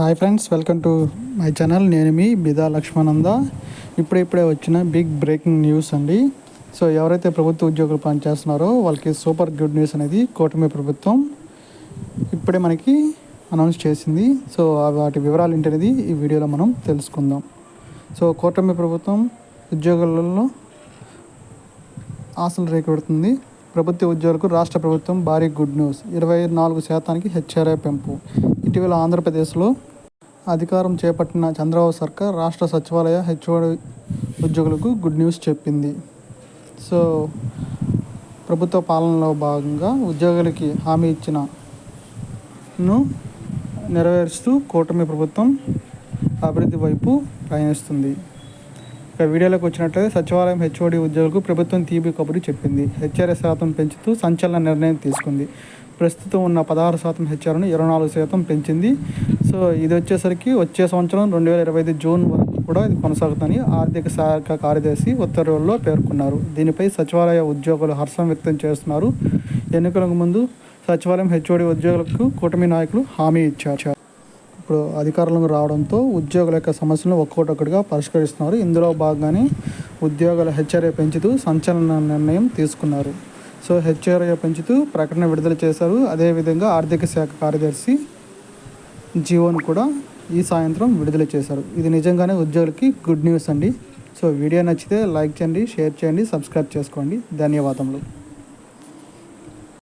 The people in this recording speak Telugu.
Hi friends welcome to my channel. నేను మీ బిదా లక్ష్మానంద. ఇప్పుడిప్పుడే వచ్చిన బిగ్ బ్రేకింగ్ న్యూస్ అండి. సో ఎవరైతే ప్రభుత్వ ఉద్యోగులు పనిచేస్తున్నారో వాళ్ళకి సూపర్ గుడ్ న్యూస్ అనేది కూటమి ప్రభుత్వం ఇప్పుడే మనకి అనౌన్స్ చేసింది. సో వాటి వివరాలు ఏంటనేది ఈ వీడియోలో మనం తెలుసుకుందాం. సో కూటమి ప్రభుత్వం ఉద్యోగులలో ఆశలు రేకెడుతుంది. ప్రభుత్వ ఉద్యోగులకు రాష్ట్ర ప్రభుత్వం భారీ గుడ్ న్యూస్. ఇరవై నాలుగు శాతానికి హెచ్ఆర్ఐ పెంపు. ఇటీవల ఆంధ్రప్రదేశ్లో అధికారం చేపట్టిన చంద్రబాబు సర్కార్ రాష్ట్ర సచివాలయ హెచ్ఓడి ఉద్యోగులకు గుడ్ న్యూస్ చెప్పింది. సో ప్రభుత్వ పాలనలో భాగంగా ఉద్యోగులకి హామీ ఇచ్చిన నెరవేరుస్తూ కూటమి ప్రభుత్వం అభివృద్ధి వైపు ప్రయాణిస్తుంది ఇక వీడియోలోకి వచ్చినట్లయితే సచివాలయం హెచ్ఓడి ఉద్యోగులకు ప్రభుత్వం తీపి కబురు చెప్పింది. హెచ్ఆర్ఎస్ శాతం పెంచుతూ సంచలన నిర్ణయం తీసుకుంది. ప్రస్తుతం ఉన్న పదహారు శాతం హెచ్ఆర్ను ఇరవై నాలుగు శాతం పెంచింది. సో ఇది వచ్చేసరికి వచ్చే సంవత్సరం రెండు వేల ఇరవై ఐదు జూన్ వరకు కూడా ఇది కొనసాగుతుందని ఆర్థిక శాఖ కార్యదర్శి ఉత్తర్వుల్లో పేర్కొన్నారు. దీనిపై సచివాలయ ఉద్యోగులు హర్షం వ్యక్తం చేస్తున్నారు. ఎన్నికలకు ముందు సచివాలయం హెచ్ఓడి ఉద్యోగులకు కూటమి నాయకులు హామీ ఇచ్చారు. ఇప్పుడు అధికారులకు రావడంతో ఉద్యోగుల యొక్క సమస్యలను ఒక్కొక్కటిగా పరిష్కరిస్తున్నారు. ఇందులో భాగంగానే ఉద్యోగుల హెచ్ఆర్ఏ పెంచుతూ సంచలన నిర్ణయం తీసుకున్నారు. సో హెచ్ఆర్ఏ పెంచుతూ ప్రకటన విడుదల చేశారు. అదేవిధంగా ఆర్థిక శాఖ కార్యదర్శి జీవోను కూడా ఈ సాయంత్రం విడుదల చేశారు. ఇది నిజంగానే ఉద్యోగులకి గుడ్ న్యూస్ అండి. సో వీడియో నచ్చితే లైక్ చేయండి షేర్ చేయండి సబ్స్క్రైబ్ చేసుకోండి. ధన్యవాదములు.